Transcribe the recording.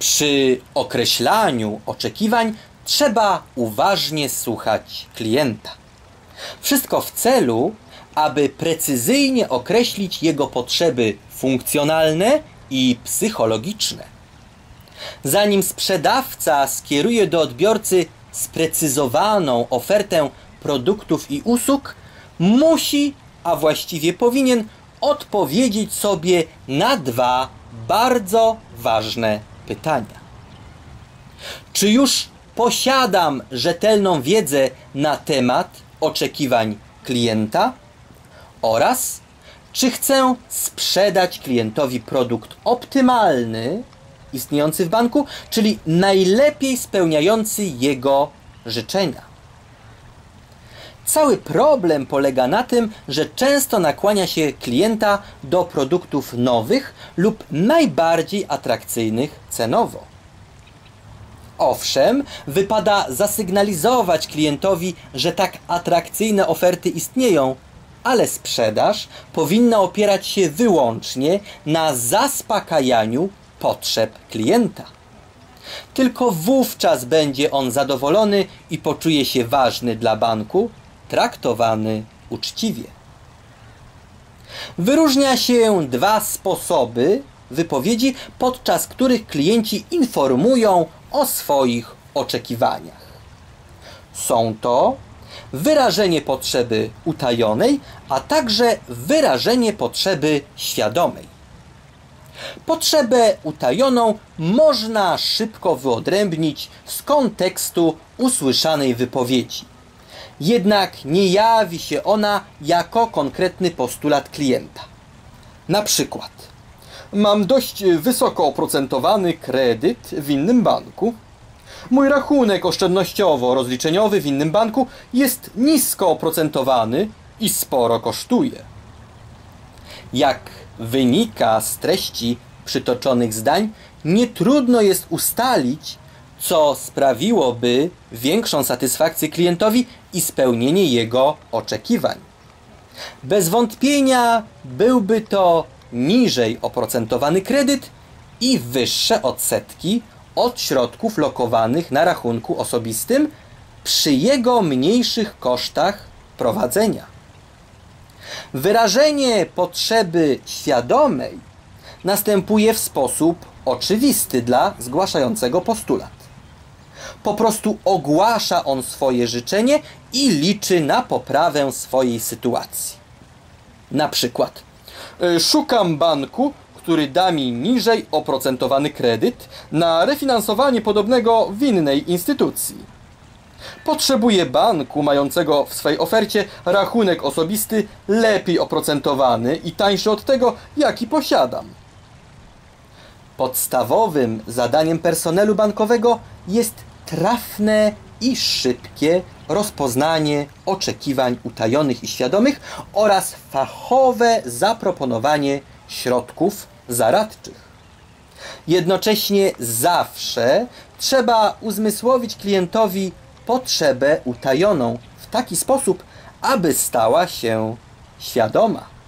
Przy określaniu oczekiwań trzeba uważnie słuchać klienta. Wszystko w celu, aby precyzyjnie określić jego potrzeby funkcjonalne i psychologiczne. Zanim sprzedawca skieruje do odbiorcy sprecyzowaną ofertę produktów i usług, musi, a właściwie powinien odpowiedzieć sobie na dwa bardzo ważne pytania. Czy już posiadam rzetelną wiedzę na temat oczekiwań klienta? Oraz czy chcę sprzedać klientowi produkt optymalny, istniejący w banku, czyli najlepiej spełniający jego życzenia. Cały problem polega na tym, że często nakłania się klienta do produktów nowych lub najbardziej atrakcyjnych cenowo. Owszem, wypada zasygnalizować klientowi, że tak atrakcyjne oferty istnieją, ale sprzedaż powinna opierać się wyłącznie na zaspokajaniu potrzeb klienta. Tylko wówczas będzie on zadowolony i poczuje się ważny dla banku, traktowany uczciwie. Wyróżnia się dwa sposoby wypowiedzi, podczas których klienci informują o swoich oczekiwaniach. Są to wyrażenie potrzeby utajonej, a także wyrażenie potrzeby świadomej. Potrzebę utajoną można szybko wyodrębnić z kontekstu usłyszanej wypowiedzi. Jednak nie jawi się ona jako konkretny postulat klienta. Na przykład, mam dość wysoko oprocentowany kredyt w innym banku. Mój rachunek oszczędnościowo-rozliczeniowy w innym banku jest nisko oprocentowany i sporo kosztuje. Jak wynika z treści przytoczonych zdań, nie trudno jest ustalić, co sprawiłoby większą satysfakcję klientowi i spełnienie jego oczekiwań. Bez wątpienia byłby to niżej oprocentowany kredyt i wyższe odsetki od środków lokowanych na rachunku osobistym przy jego mniejszych kosztach prowadzenia. Wyrażenie potrzeby świadomej następuje w sposób oczywisty dla zgłaszającego postulat. Po prostu ogłasza on swoje życzenie i liczy na poprawę swojej sytuacji. Na przykład, e, szukam banku, który da mi niżej oprocentowany kredyt na refinansowanie podobnego w innej instytucji. Potrzebuję banku mającego w swej ofercie rachunek osobisty lepiej oprocentowany i tańszy od tego, jaki posiadam. Podstawowym zadaniem personelu bankowego jest trafne i szybkie rozpoznanie oczekiwań utajonych i świadomych oraz fachowe zaproponowanie środków zaradczych. Jednocześnie zawsze trzeba uzmysłowić klientowi potrzebę utajoną w taki sposób, aby stała się świadoma.